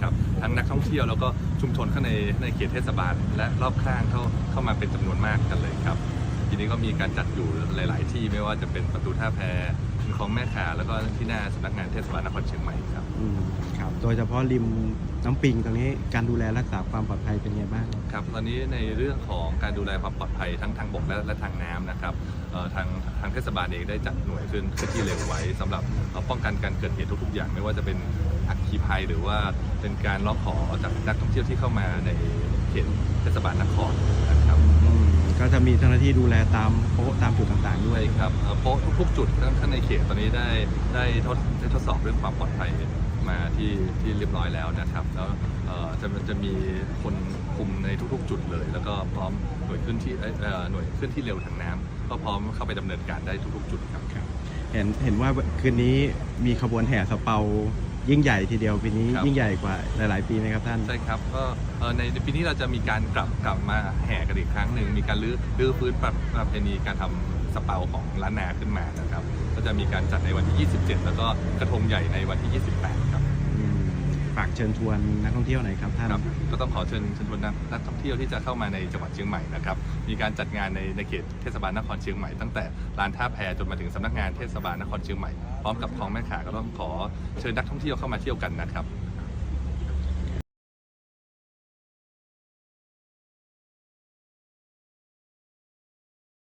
นะครับทั้งนักท่องเที่ยวแล้วก็ชุมชนข้างในในเขตเทศบาล และรอบข้างเข้าเข้ามาเป็นจำนวนมากกันเลยครับ ทีนี้ก็มีการจัดอยู่หลาย ๆ ที่ไม่ว่าจะเป็นประตูท่าแพคลองแม่ขาแล้วก็ที่หน้าสำนักงานเทศบาลนครเชียงใหม่ครับ อืมครับโดยเฉพาะริมน้ำปิงตรงนี้การดูแลรักษาความปลอดภัยเป็นไงบ้าง ครับตอนนี้ในเรื่องของการดูแลความปลอดภัยทั้งทางบกและและทางน้ำนะครับเอ่อทางทางเทศบาลเองได้จัดหน่วยขึ้นเคลื่อนที่เร็วไว้สำหรับเอ่อป้องกันการเกิดเหตุทุก ๆ อย่าง ไม่ว่าจะเป็นอัคคีภัยหรือว่าเป็นการร้องขอจากนักท่องเที่ยวที่เข้ามาในเขตเทศบาลนครนะครับอื มก็จะมีเจ้าหน้าที่ดูแลตามโป๊ะตามจุดต่างๆ ด้ด้ววยยครับเอ่อโป๊ะทุกๆจุดทั้งในเขตตอนนี้ได้ได้ทดได้ทดสอบเรื่องความปลอดภัยมาที่ที่เรียบร้อยแล้วนะครับ แล้วเอ่อจะจะมีคนคุมในทุกๆ จุดเลย แล้วก็พร้อมหน่วยขึ้นที่เอ่อเอ่อหน่วยขึ้นที่เร็วทางน้ำก็พร้อมเข้าไปดำเนินการได้ทุกๆ จุดครับ เห็นเห็นว่าคืนนี้มีขบวนแห่สเปา ยิ่งใหญ่ทีเดียวปีนี้ครับ ยิ่งใหญ่กว่าหลาย ๆ ปีไหมครับท่าน ใช่ครับก็เอ่อในปีนี้เราจะมีการกลับกลับมาแห่กันอีกครั้งหนึ่งมีการรื้อรื้อฟื้นประประเพณีการทำสเปาของล้านนาขึ้นมานะครับ ก็จะมีการจัดในวันที่ 27 แล้วก็กระทงใหญ่ในวันที่ 28ครับอืมฝากเชิญชวนนักท่องเที่ยวหน่อยครับท่าน ครับก็ต้องขอเชิญเชิญชวนนักนักท่องเที่ยวที่จะเข้ามาในจังหวัดเชียงใหม่นะครับ มีการจัดงานในในเขตเทศบาลนครเชียงใหม่ตั้งแต่ลานท่าแพจนมาถึงสำนักงานเทศบาลนครเชียงใหม่พร้อมกับคลองแม่ขาก็ต้องขอเชิญนักท่องเที่ยวเข้ามาเที่ยวกันนะครับ